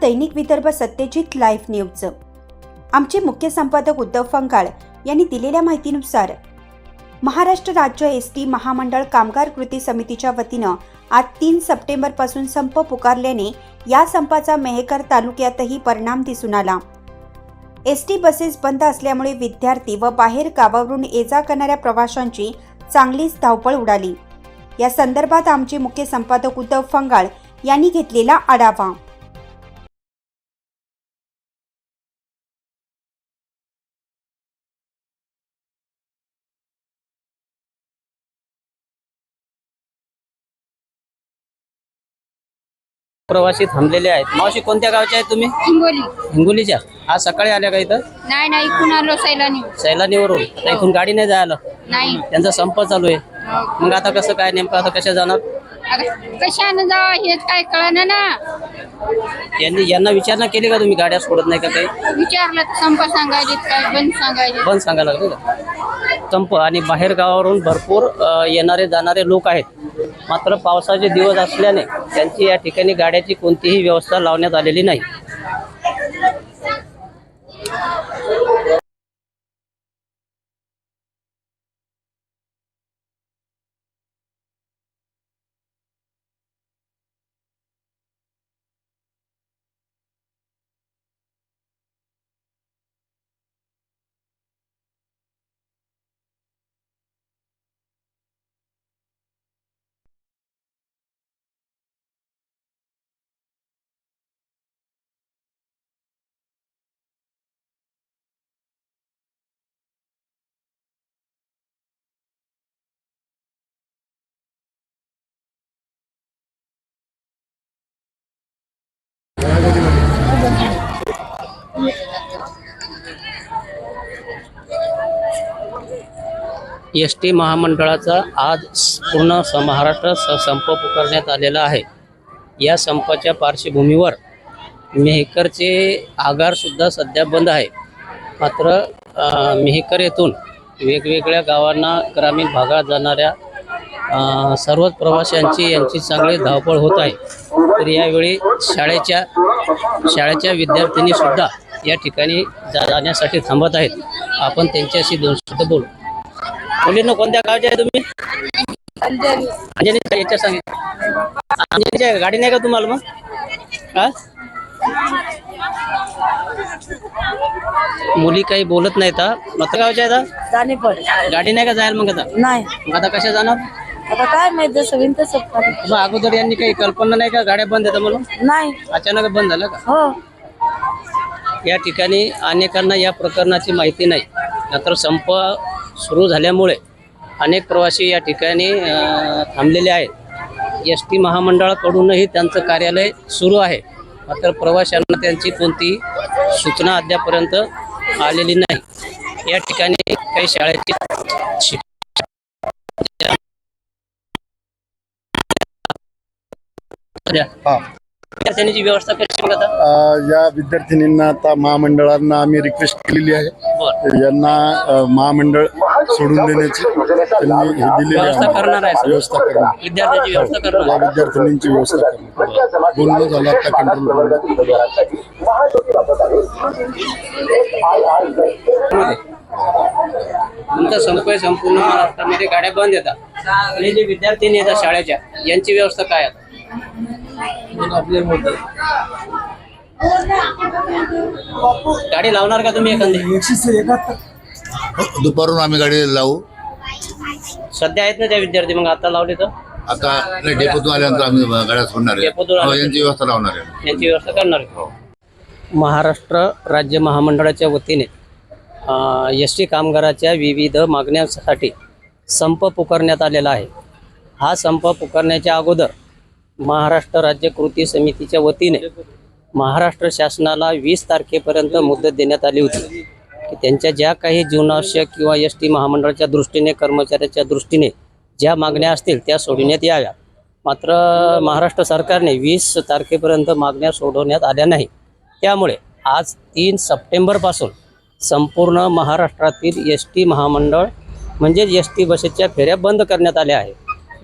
दैनिक Vidarbha Satyajit live news आमचे मुख्य संपादक उद्धव फंगाळ यांनी दिलेल्या माहितीनुसार महाराष्ट्र राज्य एस टी महामंडळ कामगार कृती समितीच्या वतीनं आज तीन सप्टेंबरपासून संप पुकारल्याने या संपाचा मेहकर तालुक्यातही परिणाम दिसून आला. एस टी बसेस बंद असल्यामुळे विद्यार्थी व बाहेर गावावरून ये जा करणाऱ्या प्रवाशांची चांगलीच धावपळ उडाली. या संदर्भात आमचे मुख्य संपादक उद्धव फंगाळ यांनी घेतलेला आढावा. प्रवासी थांबलेले आहेत. मावशी कोणत्या गावच्या आहेत तुम्ही? हिंगोली. हिंगोलीच्या? आज सकाळी आल्या का इथं? नाही नाही इकडून आलो सैलानी. सैलानीवरून. आता इथून गाडी नाही जायला? नाही. त्यांचा संप चालू आहे. मग आता कसं काय नेमकं आता कशा जाणार? आता कशानं जावा हेच काय कळना ना. यांनी यांना विचारणा केली का तुम्ही गाड्या सोडत नाही का काही? विचारलं तर संप सांगायचे काय बंद सांगायचे. बंद सांगायला लागले का? संप आणि बाहेर गावावरून भरपूर अ, येणारे जाणारे लोक आहेत. मात्र पावसाचे दिवस असल्याने त्यांची या ठिकाणी गाड्याची कोणतीही व्यवस्था लावण्यात आलेली नाही. एस टी महामंडळाचा आज पूर्ण स महाराष्ट्र स संप पुकारण्यात आलेला आहे. या संपाच्या पार्श्वभूमीवर मेहकरचे आगारसुद्धा सध्या बंद आहे. मात्र मेहकर येथून वेगवेगळ्या गावांना ग्रामीण भागात जाणाऱ्या सर्वच प्रवाशांची यांची चांगली धावपळ होत आहे. तर यावेळी शाळेच्या शाळेच्या विद्यार्थिनीसुद्धा या ठिकाणी जा जाण्यासाठी थांबत आहेत. आपण त्यांच्याशी दोन शब्द बोलू. मुलींना कोणत्या गावचे आहे तुम्ही? अंजनी याच्या सांगे. अंजनीच्या गाडी नाही का तुम्हाला मग? हा? मुली काही बोलत नाहीत हा? मग गावच्या आहेत? जाणे पण गाडी नाही का जायला मग आता? नाही. मग आता कशा जाणार? आता काय माहीत जसं होईन तसं करू. मग अगोदर यांनी काही कल्पना नाही का गाड्या बंद येतात म्हणून? नाही. अचानक बंद झालं का? हो. या ठिकाणी अनेकांना या प्रकरणाची माहिती नाही. मात्र संप सुरू झाल्यामुळे अनेक प्रवासी या ठिकाणी थांबलेले आहेत. एस टी महामंडळाकडूनही त्यांचं कार्यालय सुरू आहे. मात्र प्रवाशांना त्यांची कोणती सूचना अद्यापर्यंत आलेली नाही. या ठिकाणी काही शाळेची शिक्षण विद्यार्थ्यांची व्यवस्था आता? अ, या विद्यार्थिनींना आता महामंडळांना आम्ही रिक्वेस्ट केलेली आहे. यांना महामंडळ सोडून देण्याची त्यांनी हे दिलेली व्यवस्था आहे करणार आहे व्यवस्था करणार विद्यार्थ्याची व्यवस्था या करणार विद्यार्थिनींची व्यवस्था करणार. बोलणं झालं आता कंट्रोल तुमचा संप आहे संपूर्ण महाराष्ट्रामध्ये गाड्या बंद येतात आणि जे विद्यार्थी येतात शाळेच्या यांची व्यवस्था काय आहे? गाडी लावणार का तुम्ही एखादी? दुपारून आम्ही गाडी लावू. सध्या आहेत ना त्या विद्यार्थी मग आता लावले तर? आता नाही, डेपोतून आल्यानंतर आम्ही गाड्या सोडणार आहे. डेपोतून हो, आल्यानंतर. यांची व्यवस्था लावणार आहे. यांची व्यवस्था करणार आहे. महाराष्ट्र राज्य महामंडळाच्या वतीने एस टी कामगाराच्या विविध मागण्यांसाठी संप पुकारण्यात आलेला आहे. हा संप पुकारण्याच्या अगोदर महाराष्ट्र राज्य कृती समितीच्या वतीने महाराष्ट्र शासनाला वीस तारखेपर्यंत मुदत देण्यात आली होती. की त्यांच्या ज्या काही जीवनावश्यक किंवा एस टी महामंडळाच्या दृष्टीने कर्मचाऱ्याच्या दृष्टीने ज्या मागण्या असतील त्या सोडविण्यात याव्या. मात्र महाराष्ट्र सरकारने वीस तारखेपर्यंत मागण्या सोडवण्यात आल्या नाही. त्यामुळे आज तीन सप्टेंबरपासून संपूर्ण महाराष्ट्रातील एस टी महामंडळ म्हणजेच एस टी बसेसच्या फेऱ्या बंद करण्यात आल्या आहेत.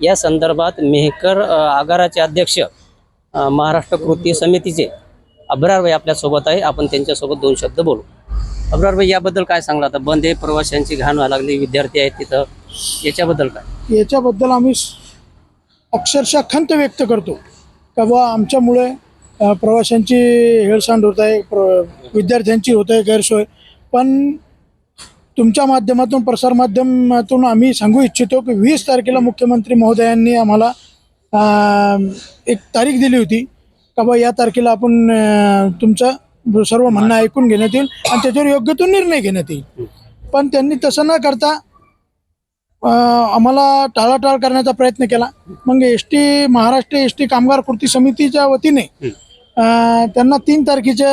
या संदर्भात मेहकर आगाराचे अध्यक्ष महाराष्ट्र कृती समितीचे अब्रारभाई आपल्यासोबत आहे. आपण त्यांच्यासोबत दोन शब्द बोलू. अब्रारभाई याबद्दल काय सांगला आता? बंद आहे प्रवाशांची घाण व्हायला लागली विद्यार्थी आहेत तिथं. याच्याबद्दल काय? याच्याबद्दल आम्ही अक्षरशः खंत व्यक्त करतो. का आमच्यामुळे प्रवाशांची हेळसांड होत आहे प्र विद्यार्थ्यांची होत आहे गैरसोय. पण तुमच्या माध्यमातून प्रसारमाध्यमातून आम्ही सांगू इच्छितो की वीस तारखेला मुख्यमंत्री महोदयांनी आम्हाला एक तारीख दिली होती का बा या तारखेला आपण तुमचं सर्व म्हणणं ऐकून घेण्यात येईल आणि त्याच्यावर योग्य तो निर्णय घेण्यात येईल. पण त्यांनी तसं न करता आम्हाला टाळाटाळ करण्याचा प्रयत्न केला. मग S T Maharashtra S T कामगार कृती समितीच्या वतीने त्यांना तीन तारखेच्या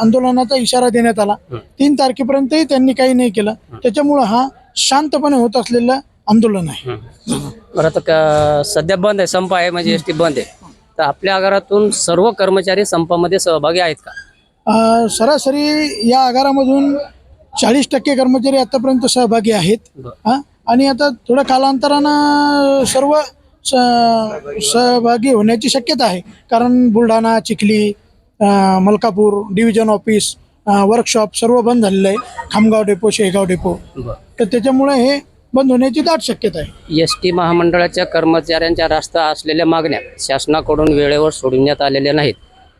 आंदोलनाचा इशारा देण्यात आला. तीन तारखेपर्यंतही त्यांनी काही नाही केलं. त्याच्यामुळं हा शांतपणे होत असलेलं आंदोलन आहे. बरं आता का सध्या बंद आहे संप आहे म्हणजे एस टी बंद आहे. तर आपल्या आगारातून सर्व कर्मचारी संपामध्ये सहभागी आहेत का? अ, सरासरी या आगारामधून चाळीस टक्के कर्मचारी आतापर्यंत सहभागी आहेत. आणि आता थोड्या कालांतरानं सर्व सहभागी होण्याची शक्यता आहे. कारण Buldhana Chikhli Malkapur division office workshop सर्व बंद झालेलं आहे. खामगाव डेपो शेगाव डेपो तर त्याच्यामुळे हे बंद होण्याची दाट शक्यता आहे. एस टी महामंडळाच्या कर्मचाऱ्यांच्या रास्त असलेल्या मागण्या शासनाकडून वेळेवर सोडविण्यात आलेल्या नाहीत.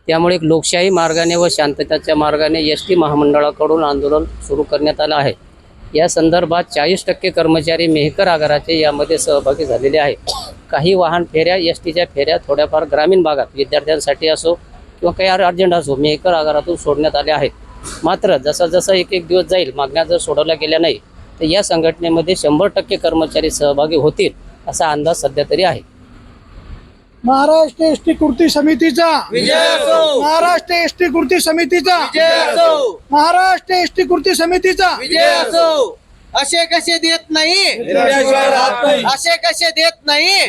त्यामुळे लोकशाही मार्गाने व शांतताच्या मार्गाने एस टी महामंडळाकडून आंदोलन सुरू करण्यात आलं आहे. या संदर्भात चाळीस टक्के कर्मचारी मेहकर आगाराचे यामध्ये सहभागी झालेले आहेत. काही वाहन फेऱ्या एस टीच्या फेऱ्या थोड्याफार ग्रामीण भागात विद्यार्थ्यांसाठी असो किंवा काही अर्जंट असो मेहकर आगारातून सोडण्यात आले आहेत. मात्र जसा जसा एक एक दिवस जाईल मागण्या जर सोडवल्या गेल्या नाही तर या संघटनेमध्ये शंभर टक्के कर्मचारी सहभागी होतील असा अंदाज सध्या तरी आहे. महाराष्ट्र एस टी कृती समितीचा. महाराष्ट्र एस टी कृती समितीचा. महाराष्ट्र एस टी कृती समितीचा. असे. कसे देत नाही? असे कसे देत नाही.